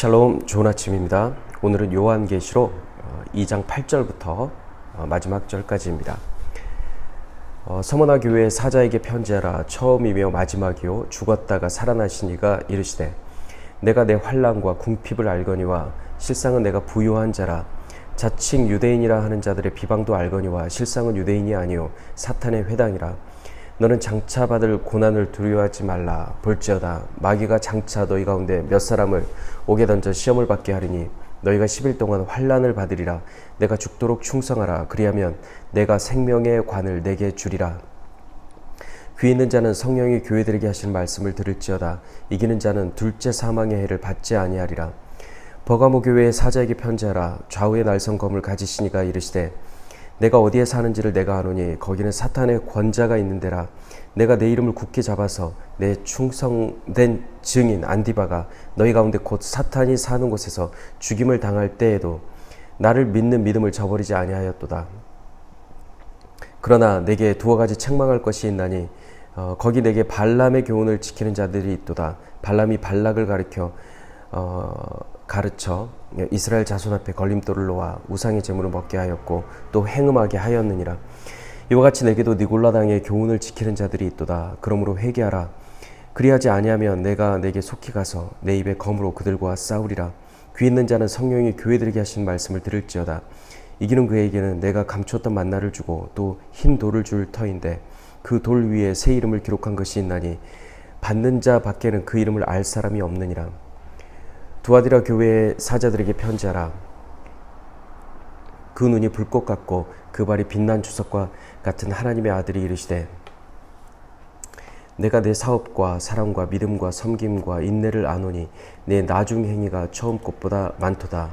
샬롬 좋은 아침입니다. 오늘은 요한계시록 2장 8절부터 어, 마지막 절까지입니다. 어, 서머나 교회 사자에게 편지하라. 처음이며 마지막이요. 죽었다가 살아나신 이가 이르시되 내가 내 환란과 궁핍을 알거니와 실상은 내가 부요한 자라. 자칭 유대인이라 하는 자들의 비방도 알거니와 실상은 유대인이 아니요. 사탄의 회당이라 너는 장차 받을 고난을 두려워하지 말라. 볼지어다. 마귀가 장차 너희 가운데 몇 사람을 옥에 던져 시험을 받게 하리니 너희가 10일 동안 환란을 받으리라. 내가 죽도록 충성하라. 그리하면 내가 생명의 관을 내게 주리라. 귀 있는 자는 성령이 교회들에게 하시는 말씀을 들을지어다. 이기는 자는 둘째 사망의 해를 받지 아니하리라. 버가모 교회의 사자에게 편지하라. 좌우의 날성검을 가지시니가 이르시되 내가 어디에 사는지를 내가 아노니 거기는 사탄의 권자가 있는 데라. 내가 내 이름을 굳게 잡아서 내 충성된 증인 안디바가 너희 가운데 곧 사탄이 사는 곳에서 죽임을 당할 때에도 나를 믿는 믿음을 저버리지 아니하였도다. 그러나 내게 두어 가지 책망할 것이 있나니 어, 거기 내게 발람의 교훈을 지키는 자들이 있도다. 발람이 발락을 가르켜 어, 가르쳐 이스라엘 자손 앞에 걸림돌을 놓아 우상의 제물을 먹게 하였고 또 행음하게 하였느니라. 이와 같이 내게도 니골라 당의 교훈을 지키는 자들이 있도다. 그러므로 회개하라. 그리하지 아니하면 내가 내게 속히 가서 내 입에 검으로 그들과 싸우리라. 귀 있는 자는 성령이 교회들에게 하신 말씀을 들을지어다. 이기는 그에게는 내가 감추었던 만나를 주고 또 흰 돌을 줄 터인데 그 돌 위에 새 이름을 기록한 것이 있나니 받는 자 밖에는 그 이름을 알 사람이 없느니라 두아디라 교회의 사자들에게 편지하라. 그 눈이 불꽃 같고 그 발이 빛난 주석과 같은 하나님의 아들이 이르시되 내가 내 사업과 사랑과 믿음과 섬김과 인내를 아노니 내 나중 행위가 처음 것보다 많도다.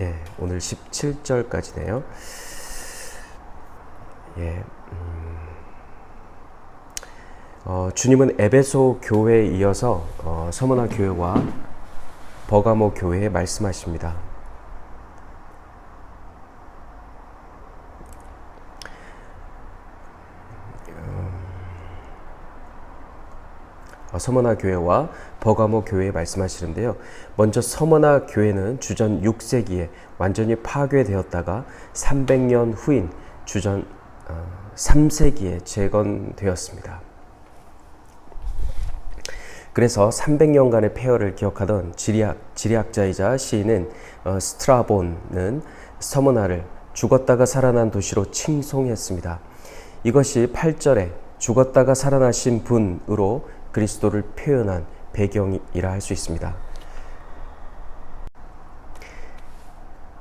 예, 오늘 17절까지네요. 예. 어, 주님은 에베소 교회에 이어서 어, 서머나 교회와 버가모 교회에 말씀하십니다. 어, 서머나 교회와 버가모 교회에 말씀하시는데요. 먼저 서머나 교회는 주전 6세기에 완전히 파괴되었다가 300년 후인 주전 3세기에 재건되었습니다. 그래서 300년간의 폐허를 기억하던 지리학, 지리학자이자 시인은 어, 스트라본은 서머나를 죽었다가 살아난 도시로 칭송했습니다. 이것이 8절에 죽었다가 살아나신 분으로 그리스도를 표현한 배경이라 할 수 있습니다.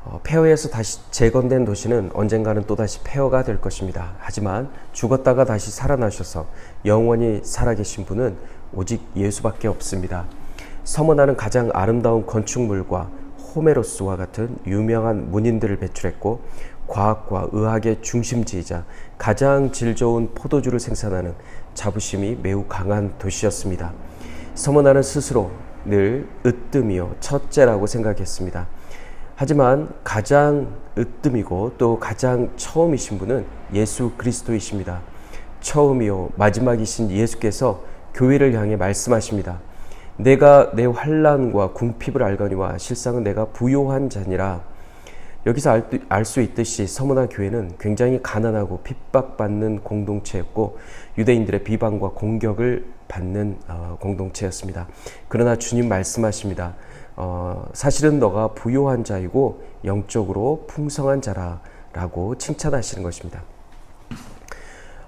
어, 폐허에서 다시 재건된 도시는 언젠가는 또다시 폐허가 될 것입니다. 하지만 죽었다가 다시 살아나셔서 영원히 살아계신 분은 오직 예수밖에 없습니다. 서머나는 가장 아름다운 건축물과 호메로스와 같은 유명한 문인들을 배출했고 과학과 의학의 중심지이자 가장 질 좋은 포도주를 생산하는 자부심이 매우 강한 도시였습니다. 서머나는 스스로 늘 으뜸이요 첫째라고 생각했습니다. 하지만 가장 으뜸이고 또 가장 처음이신 분은 예수 그리스도이십니다. 처음이요 마지막이신 예수께서 교회를 향해 말씀하십니다. 내가 내 환란과 궁핍을 알거니와 실상은 내가 부요한 자니라. 여기서 알 수 있듯이 서문화 교회는 굉장히 가난하고 핍박받는 공동체였고 유대인들의 비방과 공격을 받는 어, 공동체였습니다. 그러나 주님 말씀하십니다. 어, 사실은 너가 부요한 자이고 영적으로 풍성한 자라라고 칭찬하시는 것입니다.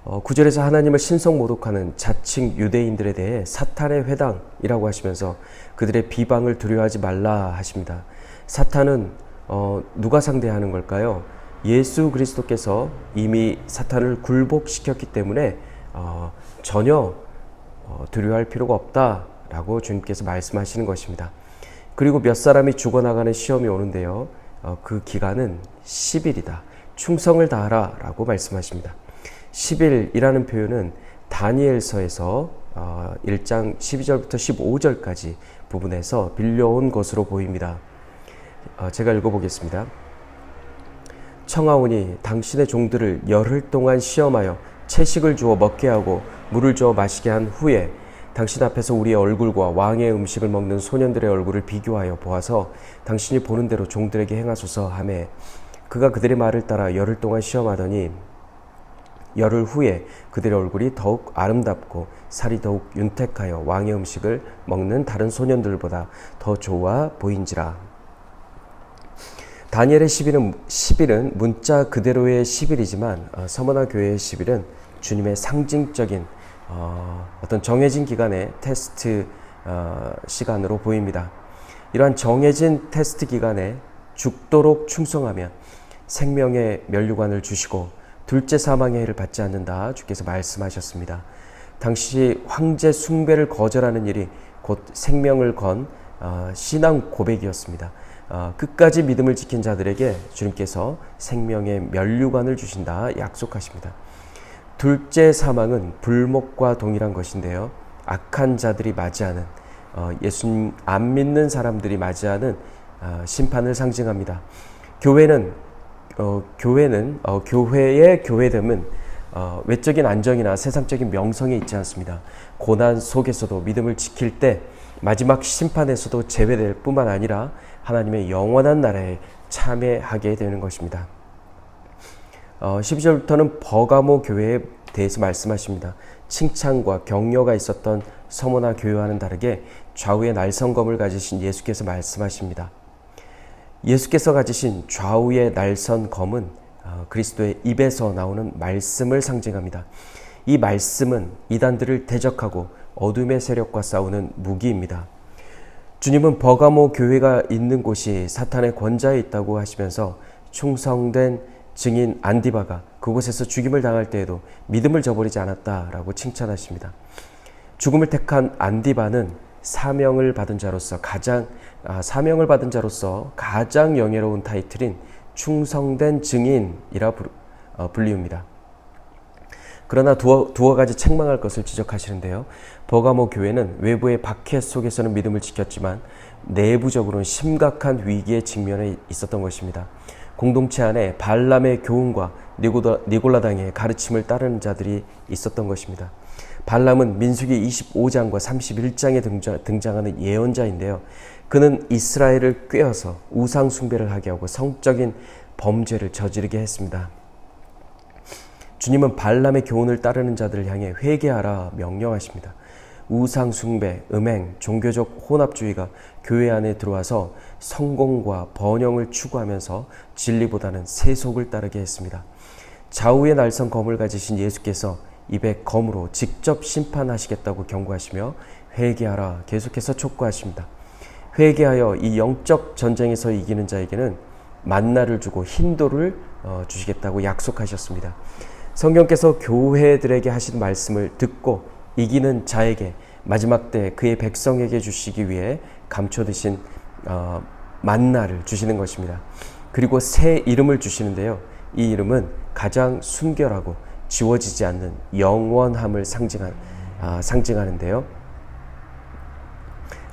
어, 구절에서 하나님을 신성 모독하는 자칭 유대인들에 대해 사탄의 회당이라고 하시면서 그들의 비방을 두려워하지 말라 하십니다. 사탄은 어, 누가 상대하는 걸까요? 예수 그리스도께서 이미 사탄을 굴복시켰기 때문에 어, 전혀 어, 두려워할 필요가 없다라고 주님께서 말씀하시는 것입니다. 그리고 몇 사람이 죽어나가는 시험이 오는데요. 어, 그 기간은 10일이다. 충성을 다하라 라고 말씀하십니다. 10일이라는 표현은 다니엘서에서 1장 12절부터 15절까지 부분에서 빌려온 것으로 보입니다. 어, 제가 읽어보겠습니다. 청하오니 당신의 종들을 열흘 동안 시험하여 채식을 주어 먹게 하고 물을 주어 마시게 한 후에 당신 앞에서 우리의 얼굴과 왕의 음식을 먹는 소년들의 얼굴을 비교하여 보아서 당신이 보는 대로 종들에게 행하소서 하매 그가 그들의 말을 따라 열흘 동안 시험하더니 열흘 후에 그들의 얼굴이 더욱 아름답고 살이 더욱 윤택하여 왕의 음식을 먹는 다른 소년들보다 더 좋아 보인지라. 다니엘의 10일은, 10일은 문자 그대로의 10일이지만 어, 서머나 교회의 10일은 주님의 상징적인 어, 어떤 정해진 기간의 테스트 어, 시간으로 보입니다. 이러한 정해진 테스트 기간에 죽도록 충성하면 생명의 면류관을 주시고 둘째 사망의 해를 받지 않는다 주께서 말씀하셨습니다. 당시 황제 숭배를 거절하는 일이 곧 생명을 건 어, 신앙 고백이었습니다. 어, 끝까지 믿음을 지킨 자들에게 주님께서 생명의 면류관을 주신다 약속하십니다. 둘째 사망은 불목과 동일한 것인데요. 악한 자들이 맞이하는 어, 예수님 안 믿는 사람들이 맞이하는 어, 심판을 상징합니다. 교회는 어, 교회는 어, 교회의 교회됨은 어, 외적인 안정이나 세상적인 명성에 있지 않습니다. 고난 속에서도 믿음을 지킬 때 마지막 심판에서도 제외될 뿐만 아니라 하나님의 영원한 나라에 참여하게 되는 것입니다. 어, 12절부터는 버가모 교회에 대해서 말씀하십니다. 칭찬과 격려가 있었던 서모나 교회와는 다르게 좌우에 날성검을 가지신 예수께서 말씀하십니다. 예수께서 가지신 좌우의 날선 검은 어, 그리스도의 입에서 나오는 말씀을 상징합니다. 이 말씀은 이단들을 대적하고 어둠의 세력과 싸우는 무기입니다. 주님은 버가모 교회가 있는 곳이 사탄의 권좌에 있다고 하시면서 충성된 증인 안디바가 그곳에서 죽임을 당할 때에도 믿음을 저버리지 않았다라고 칭찬하십니다. 죽음을 택한 안디바는 사명을 받은 자로서 가장 아, 사명을 받은 자로서 가장 영예로운 타이틀인 충성된 증인이라 어, 불리웁니다. 그러나 두어, 두어 가지 책망할 것을 지적하시는데요. 버가모 교회는 외부의 박해 속에서는 믿음을 지켰지만 내부적으로는 심각한 위기에 직면해 있었던 것입니다. 공동체 안에 발람의 교훈과 니골라당의 가르침을 따르는 자들이 있었던 것입니다. 발람은 민수기 25장과 31장에 등장하는 예언자인데요. 그는 이스라엘을 꿰어서 우상 숭배를 하게 하고 성적인 범죄를 저지르게 했습니다. 주님은 발람의 교훈을 따르는 자들을 향해 회개하라 명령하십니다. 우상 숭배, 음행, 종교적 혼합주의가 교회 안에 들어와서 성공과 번영을 추구하면서 진리보다는 세속을 따르게 했습니다. 좌우의 날선 검을 가지신 예수께서 입에 검으로 직접 심판하시겠다고 경고하시며 회개하라 계속해서 촉구하십니다. 회개하여 이 영적 전쟁에서 이기는 자에게는 만나를 주고 힌도를 어, 주시겠다고 약속하셨습니다. 성경께서 교회들에게 하신 말씀을 듣고 이기는 자에게 마지막 때 그의 백성에게 주시기 위해 감춰두신 어, 만나를 주시는 것입니다. 그리고 새 이름을 주시는데요. 이 이름은 가장 순결하고 지워지지 않는 영원함을 상징한, 아, 상징하는데요.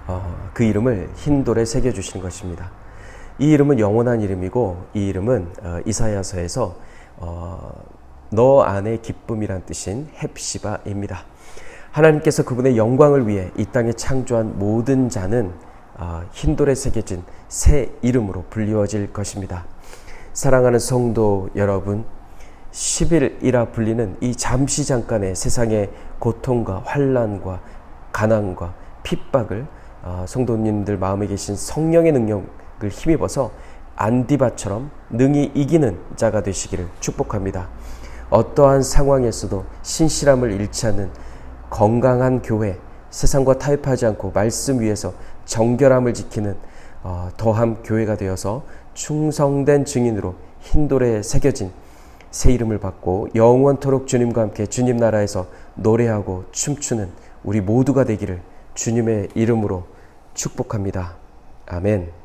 어, 그 이름을 흰 돌에 새겨주시는 것입니다. 이 이름은 영원한 이름이고 이 이름은 어, 이사야서에서 어, 너 안에 기쁨이란 뜻인 헵시바입니다. 하나님께서 그분의 영광을 위해 이 땅에 창조한 모든 자는 어, 흰돌에 새겨진 새 이름으로 불리워질 것입니다. 사랑하는 성도 여러분, 10일이라 불리는 이 잠시 잠깐의 세상의 고통과 환란과 가난과 핍박을 어, 성도님들 마음에 계신 성령의 능력을 힘입어서 안디바처럼 능히 이기는 자가 되시기를 축복합니다. 어떠한 상황에서도 신실함을 잃지 않는 건강한 교회, 세상과 타협하지 않고 말씀 위에서 정결함을 지키는 어, 더함 교회가 되어서 충성된 증인으로 흰돌에 새겨진 새 이름을 받고 영원토록 주님과 함께 주님 나라에서 노래하고 춤추는 우리 모두가 되기를 주님의 이름으로 축복합니다. 아멘.